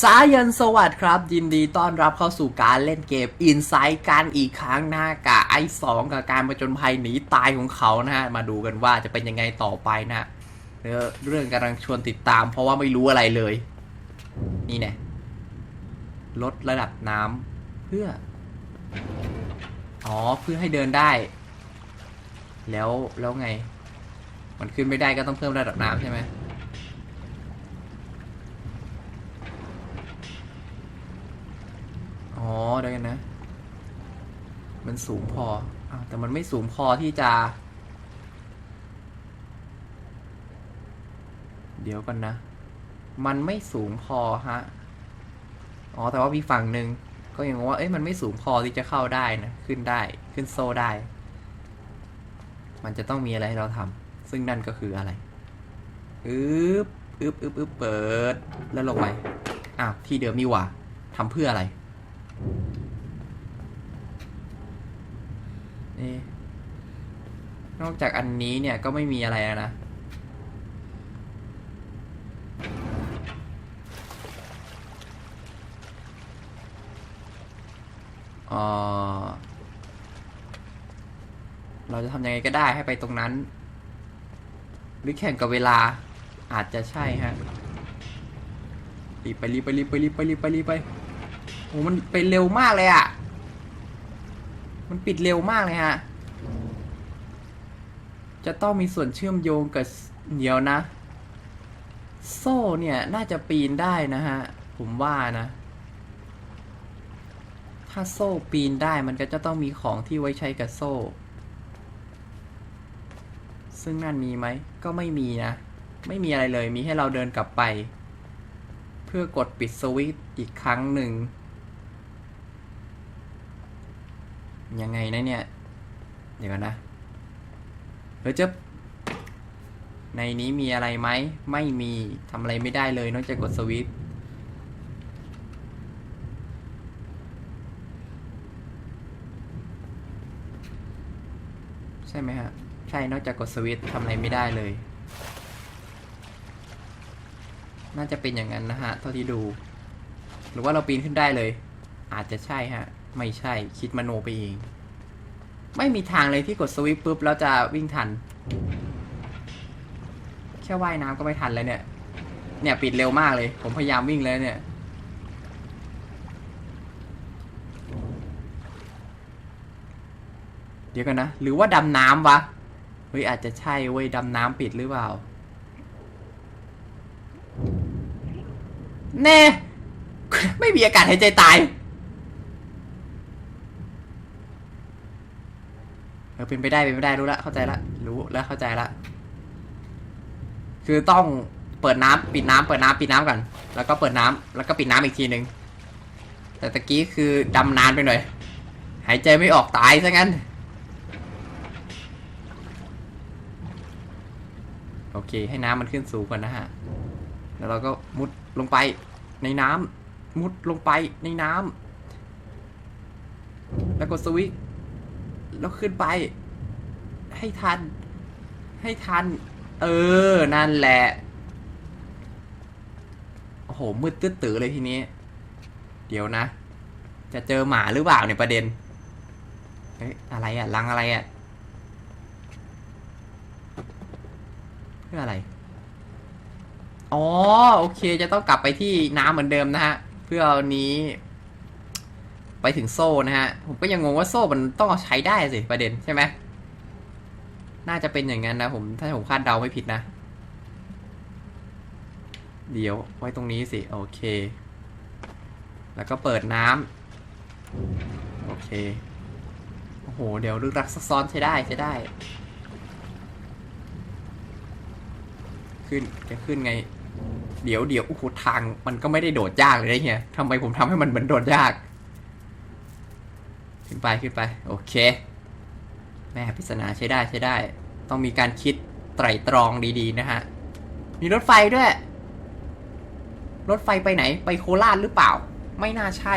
สายันสวัสดิ์ครับ ยินดีต้อนรับเข้าสู่การเล่นเกม Inside กันอีกครั้งหนะกับไอสองกับการประจนภัยหนีตายของเขานะฮะ มาดูกันว่าจะเป็นยังไงต่อไปนะเรื่องเรื่องกำลังชวนติดตาม เพราะว่าไม่รู้อะไรเลย นี่แน่ลดระดับน้ำเพื่อ อ๋อเพื่อให้เดินได้ แล้วแล้วไง มันขึ้นไม่ได้ก็ต้องเพิ่มระดับน้ำใช่ไหม อ๋อเดี๋ยวกันนะ มันสูงพออแต่มันไม่สูงพอที่จะ เดี๋ยวกันนะ มันไม่สูงพอฮะ อ๋อ แต่ว่ามีฝั่งหนึ่งก็ยังงงว่า เอ้ย มันไม่สูงพอที่จะเข้าได้นะ ขึ้นได้ ขึ้นโซ่ได้ มันจะต้องมีอะไรให้เราทำ ซึ่งนั่นก็คืออะไรอึ๊บอึ๊บอึ๊บอึ๊บเปิด แล้วลงไป อ้าว ที่เดิมนี่หว่าทำเพื่ออะไร เอ๊ะนอกจากอันนี้เนี่ยก็ไม่มีอะไรแล้วนะเออเราจะทำยังไงก็ได้ให้ไปตรงนั้น หรือแข่งกับเวลาอาจจะใช่ฮะรีบไปรีบไปรีบไปรีบไปรีบไปรีบไป โอ้มันไปเร็วมากเลยอะ่ะ มันปิดเร็วมากเลยฮะ จะต้องมีส่วนเชื่อมโยงกับเดี๋ยวนะ โซ่เนี่ย น่าจะปีนได้นะฮะ ผมว่านะ ถ้าโซ่ปีนได้มันก็จะต้องมีของที่ไว้ใช้กับโซ่ ซึ่งนั่นมีไหม ก็ไม่มีนะ ไม่มีอะไรเลย มีให้เราเดินกลับไป เพื่อกดปิดสวิตช์อีกครั้งหนึ่ง ยังไงนะเนี่ย เดี๋ยวก่อนนะ เฮ้ยเจ๊บในนี้มีอะไรไหม ไม่มีทำอะไรไม่ได้เลยนอกจากกดสวิตช์ใช่ไหมฮะ ใช่ นอกจากกดสวิตช์ทำอะไรไม่ได้เลย น่าจะเป็นอย่างนั้นนะฮะ เท่าที่ดู หรือว่าเราปีนขึ้นได้เลย อาจจะใช่ฮะ ไม่ใช่คิดมโนไปเอง ไม่มีทางเลยที่กดสวิตช์ปุ๊บแล้วจะวิ่งทัน แค่ว่ายน้ำก็ไม่ทันแล้วเนี่ย เนี่ยปิดเร็วมากเลย ผมพยายามวิ่งเลยเนี่ย เดี๋ยวกันนะ หรือว่าดำน้ำวะ เฮ้ยอาจจะใช่เว้ยดำน้ำปิดหรือเปล่า แน่ ไม่มีอากาศหายใจตาย อเป็นไปได้เป็นไปได้รู้ละเข้าใจละรู้แล้วเข้าใจละคือต้องเปิดน้ำปิดน้ำเปิดน้ำปิดน้ำก่อนแล้วก็เปิดน้ำแล้วก็ปิดน้ำอีกทีหนึ่งแต่ตะกี้คือดำนานไปหน่อย หายใจไม่ออกตายซะงั้น โอเค ให้น้ำมันขึ้นสูงก่อนนะฮะ แล้วเราก็มุดลงไปในน้ำมุดลงไปในน้ำแล้วกดสวิตช์ แล้วขึ้นไป ให้ทัน ให้ทัน เออ นั่นแหละ โอ้โห มืดตื้อตื้อเลยทีนี้ เดี๋ยวนะ จะเจอหมาหรือเปล่าในยประเด็น เฮ้ย อะไรอะลังอะไรอะเพื่ออะไร อ๋อ โอเค จะต้องกลับไปที่น้ำเหมือนเดิมนะฮะ เพื่อเอานี้ ไปถึงโซ่นะฮะ ผมก็ยังงงว่าโซ่มันต้องเอาใช้ได้สิประเด็นใช่ไหมน่าจะเป็นอย่างนั้นนะผมถ้าผมคาดเดาไม่ผิดนะ เดี๋ยวไว้ตรงนี้สิ โอเค แล้วก็เปิดน้ำโอเค โอ้โห เดี๋ยวลึกลักซักซ้อนใช้ได้ใช้ได้ ขึ้นจะขึ้นไง เดี๋ยวเดี๋ยวโอ้โหทางมันก็ไม่ได้โดดยากเลยเฮียทำไมผมทำให้มันเหมือนโดดยาก ขึ้นไปขึ้นไป โอเค แม่ปริศนาใช้ได้ใช้ได้ ต้องมีการคิดไตร่ตรองดีๆนะฮะ มีรถไฟด้วย รถไฟไปไหน ไปโคราชหรือเปล่า ไม่น่าใช่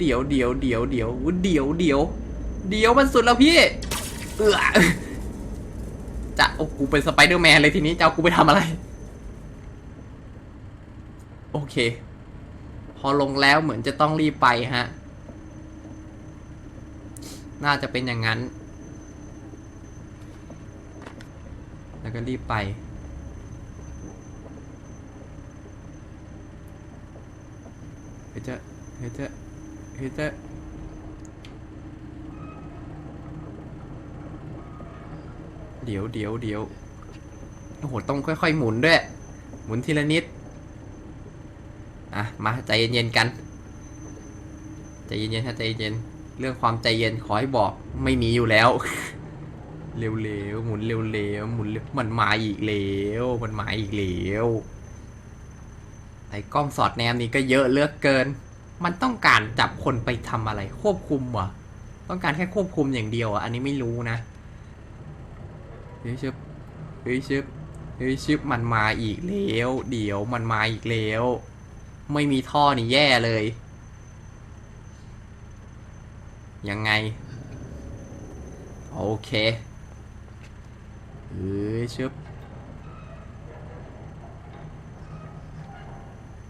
เดี๋ยวเดี๋ยวเดี๋ยวเดี๋ยวเดี๋ยวเดี๋ยวเดี๋ยวมันสุดแล้วพี่ เออจะโอ้กูเป็นสไปเดอร์แมนเลยทีนี้จะเอากูไปทำอะไร โอเค พอลงแล้วเหมือนจะต้องรีบไปฮะ น่าจะเป็นอย่างนั้น แล้วก็รีบไป เฮ้ยเจ้เฮ้ยเจ้เฮ้ยเจ้เดี๋ยวเดี๋ยวเดี๋ยวโอ้โห ต้องค่อยๆ หมุนด้วย หมุนทีละนิด อะ มาใจเย็นๆกัน ใจเย็นๆฮะใจเย็น เรื่องความใจเย็นขอให้บอกไม่มีอยู่แล้ว เร็วๆหมุนเร็วๆหมุนมันมาอีกแล้วมันมาอีกแล้วไอ้กล้องสอดแนมนี้ก็เยอะเลือกเกิน มันต้องการจับคนไปทำอะไร ควบคุมเหรอต้องการแค่ควบคุมอย่างเดียวอะอันนี้ไม่รู้นะเฮ้ยชึบเฮ้ยชึบเฮ้ยชึบมันมาอีกแล้ว เดี๋ยวมันมาอีกแล้ว ไม่มีท่อนี่แย่เลย ยังไง โอเคเอ้ยชึบ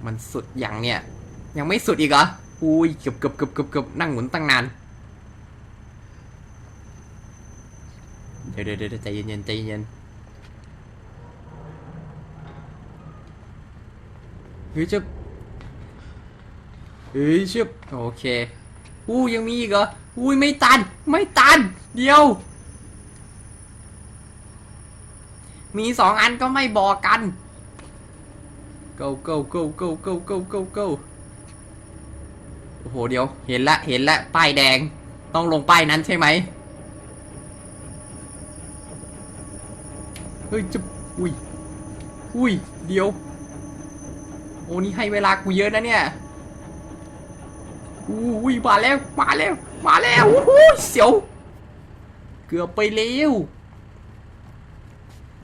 มันสุดอย่างเนี่ย ยังไม่สุดอีกเหรอ อุ้ยเกือบเกือบเกือบเกือบเกือบนั่งหมุนตั้งนาน เดี๋ยวเดี๋ยวเดี๋ยวใจเย็นใจเย็นเฮ้ยชึบเฮ้ยชึบโอเคอู้ยังมีอีกเหรอ อุ้ยไม่ตัน ไม่ตัน เดียว มีสองอันก็ไม่บอกกัน go go go go go go go go โอ้โหเดี๋ยว เห็นละเห็นละป้ายแดง ต้องลงป้ายนั้นใช่ไหมเฮ้ยจะอุ้ยอุ้ยเดี๋ยว โอ้นี่ให้เวลากูเยอะนะเนี่ย อุ้ยมาแล้วมาแล้วมาแล้วโอ้โหเสียวเกือบไปเร็ว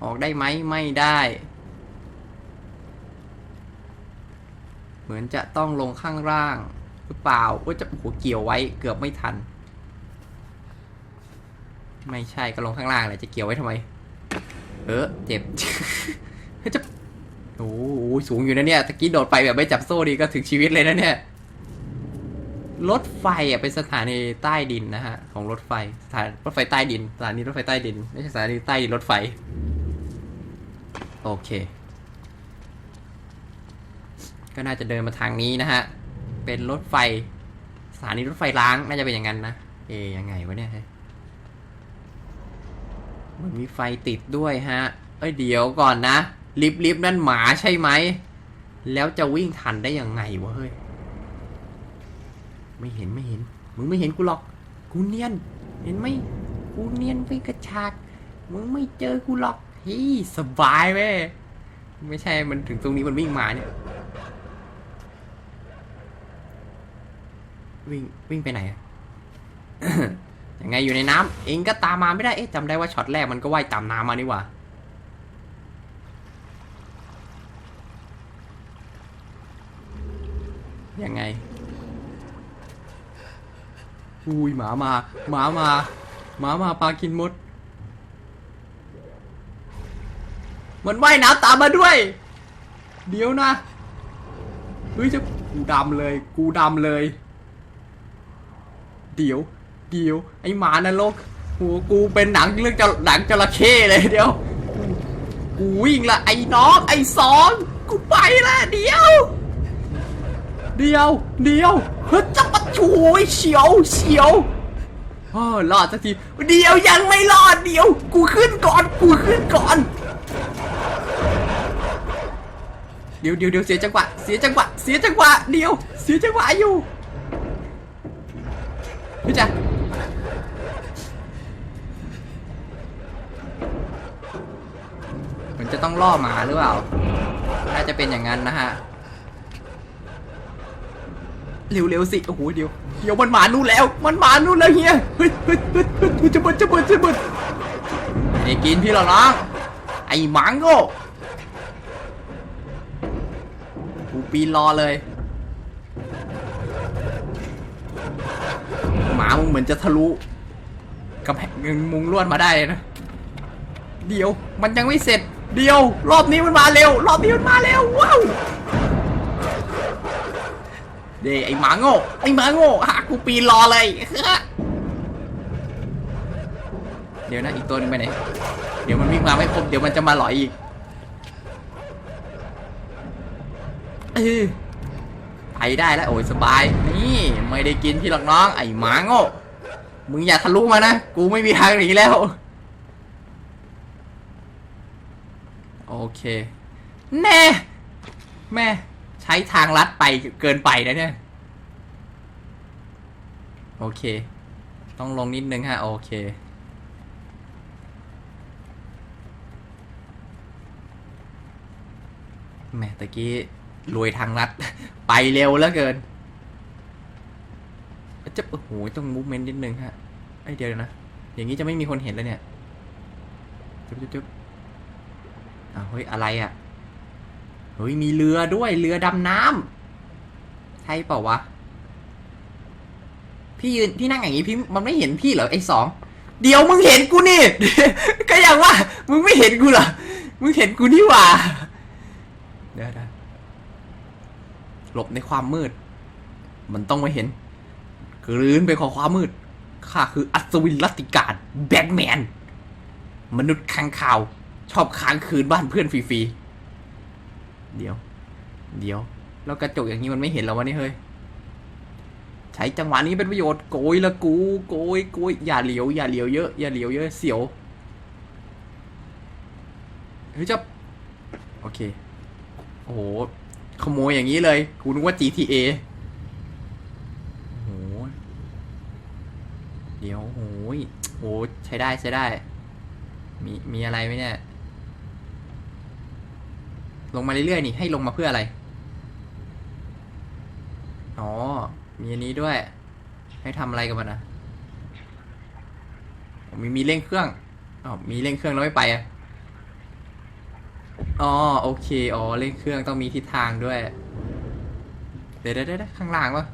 ออกได้ไหมไม่ได้ เหมือนจะต้องลงข้างล่างหรือเปล่าโอ้จะโอ้โหเกี่ยวไว้เกือบไม่ทัน ไม่ใช่ก็ลงข้างล่างแหละจะเกี่ยวไว้ทำไม เออเจ็บเฮ้ยจะโอ้โหสูงอยู่นะเนี่ยตะกี้โดดไปแบบไม่จับโซ่ดีก็ถึงชีวิตเลยนะเนี่ย รถไฟอะเป็นสถานีใต้ดินนะฮะของรถไฟสถานรถไฟใต้ดินสถานีรถไฟใต้ดินไม่ใช่สถานีใต้ดินรถไฟ โอเค ก็น่าจะเดินมาทางนี้นะฮะเป็นรถไฟสถานีรถไฟล้างน่าจะเป็นอย่างนั้นนะเอ๊ยังไงวะเนี่ยเฮ้ยมันมีไฟติดด้วยฮะเอ้ยเดี๋ยวก่อนนะลิฟต์ลิฟต์นั่นหมาใช่ไหมแล้วจะวิ่งทันได้ยังไงวะเฮ้ย ไม่เห็นไม่เห็น มึงไม่เห็นกูหรอก กูเนียน เห็นไหมกูเนียนไปกระชาก มึงไม่เจอกูหรอกเฮ้ยสบายเว้ยไม่ใช่มันถึงตรงนี้มันวิ่งมาเนี่ย วิ่งวิ่งไปไหนยังไงอยู่ในน้ำเองก็ตามมาไม่ได้ เอ๊ะจำได้ว่าช็อตแรกมันก็ว่ายตามน้ำมานี่หว่า ยังไง อุ้ยหมามาหมามาหมามาปลากินมด มันว่ายน้ำตามมาด้วย เดี๋ยวนะเฮ้ยจะกูดำเลย กูดำเลย เดี๋ยว เดี๋ยว ไอหมานรกหัวกูเป็นหนังเรื่องจะหนังจระเข้เลยเดี๋ยวกูวิ่งละไอ้น้องไอ้สองกูไปละเดี๋ยว เดียวเดียวเฮ้ยจะมาช่วยเฉียวเฉียวเออรอดสักทีเดียวยังไม่รอดเดียว กูขึ้นก่อนกูขึ้นก่อน เดี๋ยวเดี๋ยวเดี๋ยวเสียจังหวะเสียจังหวะเสียจังหวะเดียว เสียจังหวะอยู่พี่จ๊ะเหมือนจะต้องล่อหมาหรือเปล่าน่าจะเป็นอย่างนั้นนะฮะ เร็วๆสิโอ้โหเดี๋ยวเดี๋ยวมันหมานู่นแล้ว มันหมานู่นแล้วเฮียเฮ้ยเฮ้ยเฮ้ยเฮ้ยจะเบิดจะเบิดจะเบิดไอ้กินพี่หรอน้องไอ้หมังโง่กูปีนรอเลยหมามึงเหมือนจะทะลุกำแพงมุงลวดมาได้นะเดี๋ยวมันยังไม่เสร็จ เดี๋ยว รอบนี้มันมาเร็ว รอบนี้มันมาเร็วว้าว เดไอหมาโง่ไอหมาโง่หากูปีนรอเลยเดี๋ยวนะอีกตัวหนึงไปไหนเดี๋ยวมันวิ่งมาไม่ครบเดี๋ยวมันจะมาหลอยอีกเออไปได้แล้วโอ้ยสบายนี่ไม่ได้กินที่หรอกน้อง ไอหมาโง่มึงอย่าทะลุมานะกูไม่มีทางหนีแล้วโอเคแน่แม่ ช้ทางลัดไปเกินไปนะเนี่ย โอเค ต้องลงนิดนึงฮะ โอเค แหม่ตะกี้รวยทางลัด ไปเร็วแล้วเกินจะโอ้โหต้องมูฟเมนต์นิดนึงฮะไอเดียวนะ อย่างนี้จะไม่มีคนเห็นแล้วเนี่ยจุ๊บจุ๊บจุ๊บอ้าวเฮ้ย อะไรอะ่ะ เฮ้ยมีเรือด้วยเรือดำน้ำใช่เปล่าวะ พี่ยืนพี่นั่งอย่างนี้พี่มันไม่เห็นพี่เหรอไอ้สองเดี๋ยวมึงเห็นกูนี่ ก็อย่างว่า มึงไม่เห็นกูเหรอ มึงเห็นกูนี่หว่าเดี๋ยวนะหลบในความมืด มันต้องไม่เห็นกลืนไปขอความมืดข้าคืออัศวินรัตติการแบทแมน มนุษย์ค้างข่าว ชอบค้างคืนบ้านเพื่อนฟรีๆ เดี๋ยว เดี๋ยว แล้วกระจกอย่างนี้มันไม่เห็นแล้วะนี่เฮ้ย ใช้จังหวะนี้เป็นประโยชน์โกยละกู โกยโกยอย่าเหลียว อย่าเหลียวเยอะ อย่าเหลียวเยอะ เสียว เฮ้ยจะโอเค โอ้โห ขโมยอย่างนี้เลย กูนึกว่า GTA โอ้โห เดี๋ยวโอ้ยโห ใช้ได้ใช้ได้ มี มีอะไรไหมเนี่ย ลงมาเรื่อยๆนี่ให้ลงมาเพื่ออะไร อ๋อ มีอันนี้ด้วย ให้ทำอะไรกับมันนะมีมีเร่งเครื่องอ๋อมีเร่งเครื่องแล้วไม่ไปอะอ๋อโอเคอ๋อเร่งเครื่องต้องมีทิศทางด้วย เดี๋ยวเดี๋ยวเดี๋ยวข้างล่างวะ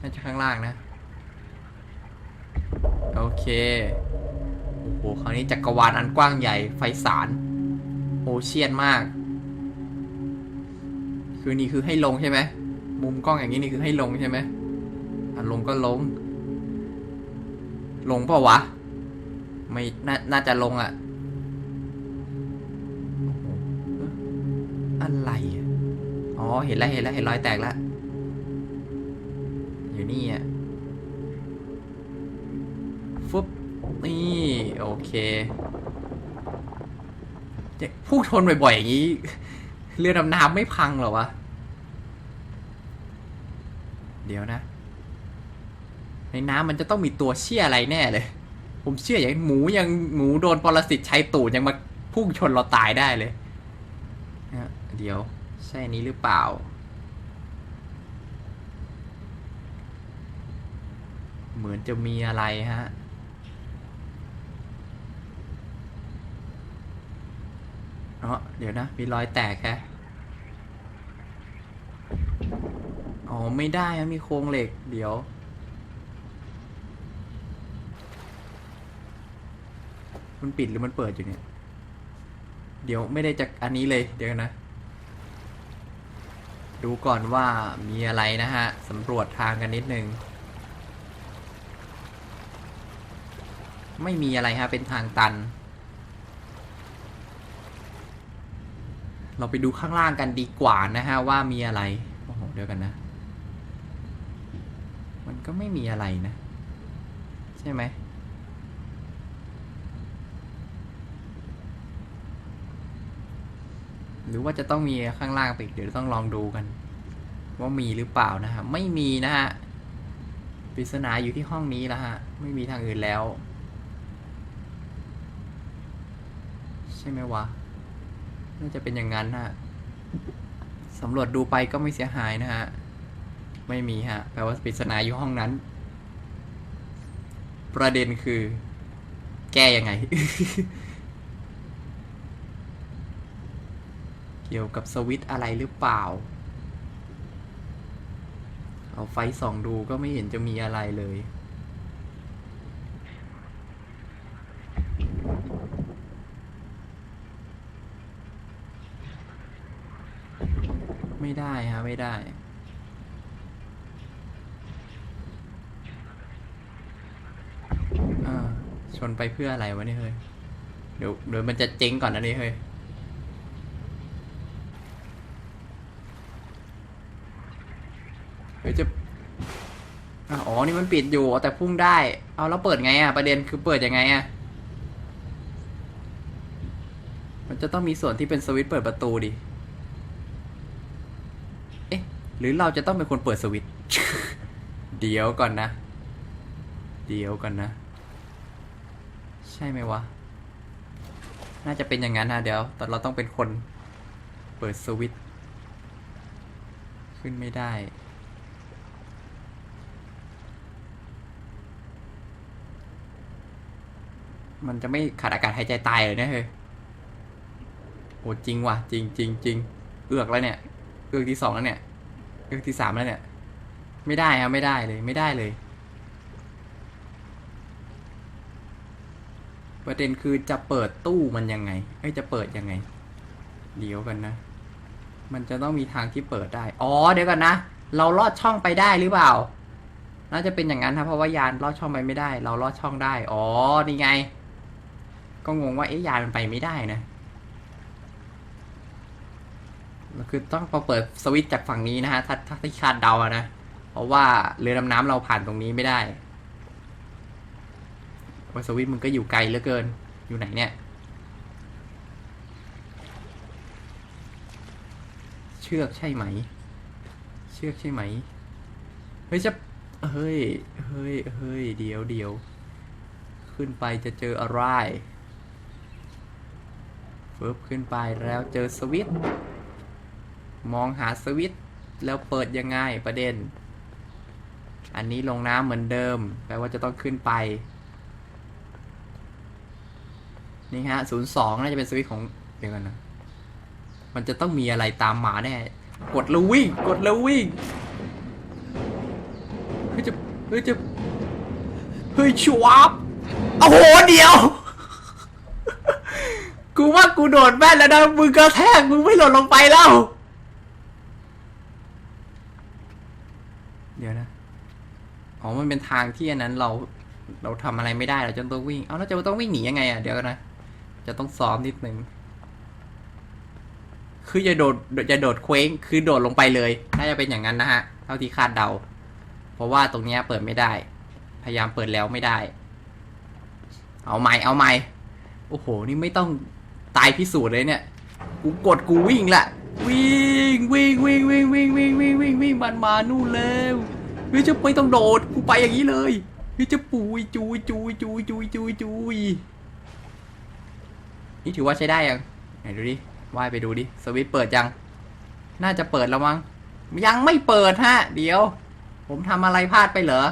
น่าจะข้างล่างนะ โอเคโอ้โหคราวนี้จักรวาลอันกว้างใหญ่ไฟสารโอเชียนมาก คือนี่คือให้ลงใช่ไหมมุมกล้องอย่างนี้นี่คือให้ลงใช่ไหมอะลงก็ลง ลงเปล่าวะ ไม่น่าน่าจะลงอะโอ้โหเอ๊ะอะไรอ๋อ เห็นแล้วเห็นแล้วเห็นรอยแตกแล้ว อยู่นี่อะฟึบนี่ โอเคพูดทนบ่อยๆอย่างนี้ เรือดำน้ำไม่พังหรอวะ เดี๋ยวนะ ในน้ำมันจะต้องมีตัวเชี่ยอะไรแน่เลย ผมเชื่ออย่างหมูยังหมูโดนปรสิตใช้ตูดยังมาพุ่งชนเราตายได้เลยเดี๋ยว ใช่นี้หรือเปล่า เหมือนจะมีอะไรฮะ อ๋อเดี๋ยวนะ มีรอยแตกแค่อ๋อ ไม่ได้มีโครงเหล็ก เดี๋ยว มันปิดหรือมันเปิดอยู่เนี่ย เดี๋ยวไม่ได้จากอันนี้เลย เดี๋ยวนะ ดูก่อนว่ามีอะไรนะฮะ สำรวจทางกันนิดนึง ไม่มีอะไรฮะ เป็นทางตัน เราไปดูข้างล่างกันดีกว่านะฮะว่ามีอะไรโอ้โหเดียวกันนะ มันก็ไม่มีอะไรนะ ใช่ไหมหรือว่าจะต้องมีข้างล่างไปอีกเดี๋ยวต้องลองดูกัน ว่ามีหรือเปล่านะฮะไม่มีนะฮะปริศนาอยู่ที่ห้องนี้แล้วฮะไม่มีทางอื่นแล้ว ใช่ไหมวะ น่าจะเป็นอย่างนั้นฮะสำรวจดูไปก็ไม่เสียหายนะฮะ ไม่มีฮะ แปลว่าปริศนาอยู่ห้องนั้น ประเด็นคือ แก้ยังไง เกี่ยวกับสวิตอะไรหรือเปล่า เอาไฟส่องดูก็ไม่เห็นจะมีอะไรเลย ได้ฮะ ไม่ได้ชนไปเพื่ออะไรวะนี่เฮ้ย เดี๋ยวเดี๋ยวมันจะเจ๊งก่อนนะนี่เฮ้ย เฮ้ยจะอ๋อ นี่มันปิดอยู่ แต่พุ่งได้ เอาแล้วเปิดไงอะประเด็นคือเปิดยังไงอะ มันจะต้องมีส่วนที่เป็นสวิตช์เปิดประตูดิ หรือเราจะต้องเป็นคนเปิดสวิตช์เดี๋ยวก่อนนะ เดี๋ยวก่อนนะ ใช่ไหมวะ น่าจะเป็นอย่างนั้นนะเดี๋ยวแต่เราต้องเป็นคนเปิดสวิตช์ขึ้นไม่ได้มันจะไม่ขาดอากาศหายใจตายเลยนี่เฮ้ยโหจริงว่ะ จริงจริงจริงเอือกแล้วเนี่ย เอือกที่สองแล้วเนี่ย เอือที่สามแล้วเนี่ย ไม่ได้ครับไม่ได้เลย ไม่ได้เลย ประเด็นคือจะเปิดตู้มันยังไงเอ้ยจะเปิดยังไง เดี๋ยวกันนะ มันจะต้องมีทางที่เปิดได้ อ๋อเดี๋ยวกันนะ เราลอดช่องไปได้หรือเปล่า น่าจะเป็นอย่างนั้นครับเพราะว่ายานลอดช่องไปไม่ได้ เราลอดช่องได้ อ๋อ นี่ไง ก็งงว่าเอ๊ะยานมันไปไม่ได้นะ คือต้องพอเปิดสวิตช์จากฝั่งนี้นะฮะถ้าถ้าที่คาดเดาอะนะ เพราะว่าเรือดำน้ำเราผ่านตรงนี้ไม่ได้ว่าสวิตช์มึงก็อยู่ไกลเหลือเกิน อยู่ไหนเนี่ย เชือกใช่ไหม เชือกใช่ไหม เฮ้ยจะ เฮ้ย เฮ้ย เฮ้ย เดี๋ยวเดี๋ยว ขึ้นไปจะเจออะไรฟึบขึ้นไปแล้วเจอสวิตช์ มองหาสวิตช์แล้วเปิดยังไงประเด็น อันนี้ลงน้ำเหมือนเดิม แปลว่าจะต้องขึ้นไป นี่ฮะศูนย์สองน่าจะเป็นสวิตช์ของเดี๋ยวกันนะ มันจะต้องมีอะไรตามมาแน่ กดแล้ววิ่ง กดแล้ววิ่ง เฮ้ยจะ เฮ้ยจะ เฮ้ยชวับโอ้โหเดียวกูว่ากูโดดแม่นแล้วนะมึงกระแทกมึงไม่หล่นลงไปแล้ว เดี๋ยวนะ อ๋อมันเป็นทางที่อันนั้นเราเราทำอะไรไม่ได้เราจะต้องวิ่ง เอาแล้วจะต้องวิ่งหนียังไงอะเดี๋ยวกันนะ จะต้องซ้อมนิดนึง คืออย่าโดดอย่าโดดเคว้ง คือโดดลงไปเลย น่าจะเป็นอย่างนั้นนะฮะ เท่าที่คาดเดา เพราะว่าตรงเนี้ยเปิดไม่ได้ พยายามเปิดแล้วไม่ได้ เอาใหม่ เอาใหม่ โอ้โห นี่ไม่ต้องตายพิสูจน์เลยเนี่ย กูกดกูวิ่งละ วิ่งวิ่งวิ่งวิ่งวิ่งวิ่งวิ่งวิ่งวิ่งมันมานู่นแล้วเฮ้ยจะไม่ต้องโดด ไปอย่างนี้เลยเฮ้ยจะปุยจุยจุยจุยจุยจุยจุยนี่ถือว่าใช้ได้ยังไหนดูดิว่ายไปดูดิสวิตเปิดยัง น่าจะเปิดแล้วมั้งยังไม่เปิดฮะ เดี๋ยว ผมทำอะไรพลาดไปเหรอ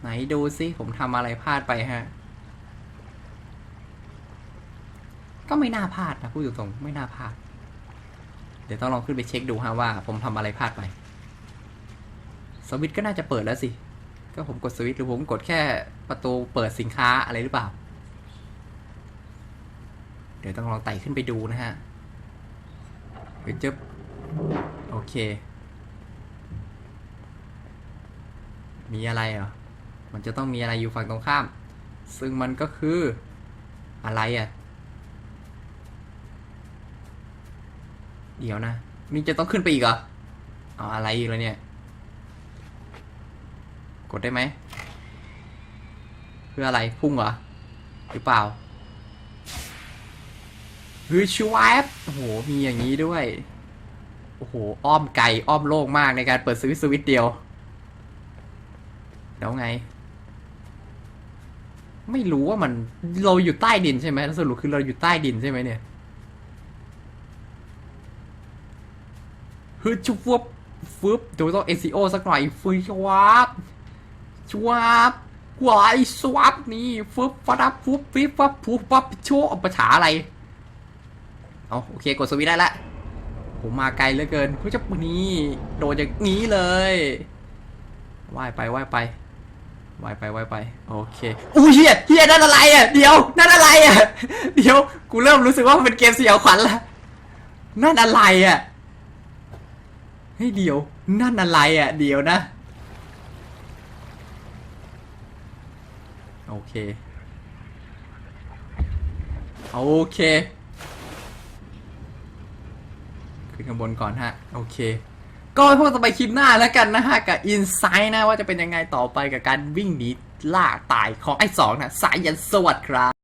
ไหนดูซิผมทำอะไรพลาดไปฮะ ก็ไม่น่าพลาดนะพูดตรงๆไม่น่าพลาด เดี๋ยวต้องลองขึ้นไปเช็คดูฮะว่า ผมทำอะไรพลาดไป สวิตช์ก็น่าจะเปิดแล้วสิ ก็ผมกดสวิตช์หรือผมกดแค่ประตูเปิดสินค้าอะไรหรือเปล่า เดี๋ยวต้องลองไต่ขึ้นไปดูนะฮะเดี๋ยวจะโอเค มีอะไรเหรอ มันจะต้องมีอะไรอยู่ฝั่งตรงข้าม ซึ่งมันก็คืออะไรอะ เดี๋ยวนะ นี่จะต้องขึ้นไปอีกเหรอ เอาอะไรอีกแล้วเนี่ย กดได้ไหมเพื่ออะไรพุ่งเหรอหรือเปล่าฮ้ยชวบโอ้โหมีอย่างนี้ด้วย โอ้โห อ้อมไกลอ้อมโล่งมากในการเปิดสวิตสวิตช์เดียว แล้วไง ไม่รู้ว่ามันเราอยู่ใต้ดินใช่ไหมแล้วสรุปคือเราอยู่ใต้ดินใช่ไหมเนี่ยเฮ้ยชุบฟึบฟึบเดี๋ยวต้อง SEO สักหน่อยฟึบชวับ ชวับวายสวับนี่ฟึบฟับฟุบฟิบฟับฟุบฟับโชว์ภาษาอะไรเอาโอเค กดสวิตช์ได้ละผมมาไกลเหลือเกินเฮ้ยจะนี่โดนอย่างนี้เลยว่ายไปว่ายไปว่ายไปว่ายไปโอเคอุ้ยเฮียเฮียนั่นอะไรอะเดี๋ยวนั่นอะไรอะเดี๋ยวกูเริ่มรู้สึกว่ามันเป็นเกมเสยองขวัญละนั่นอะไรอะเฮ้ยเดี๋ยว นั่นอะไรอะเดี๋ยวนะ โอเค โอเค ขึ้นข้างบนก่อนฮะ โอเค ก็พวกจะไปคลิปหน้าแล้วกันนะฮะ กับอินไซน์นะว่าจะเป็นยังไงต่อไปกับการวิ่งหนีล่าตายของไอ้สองนะสายยันสวัสดิ์ครับ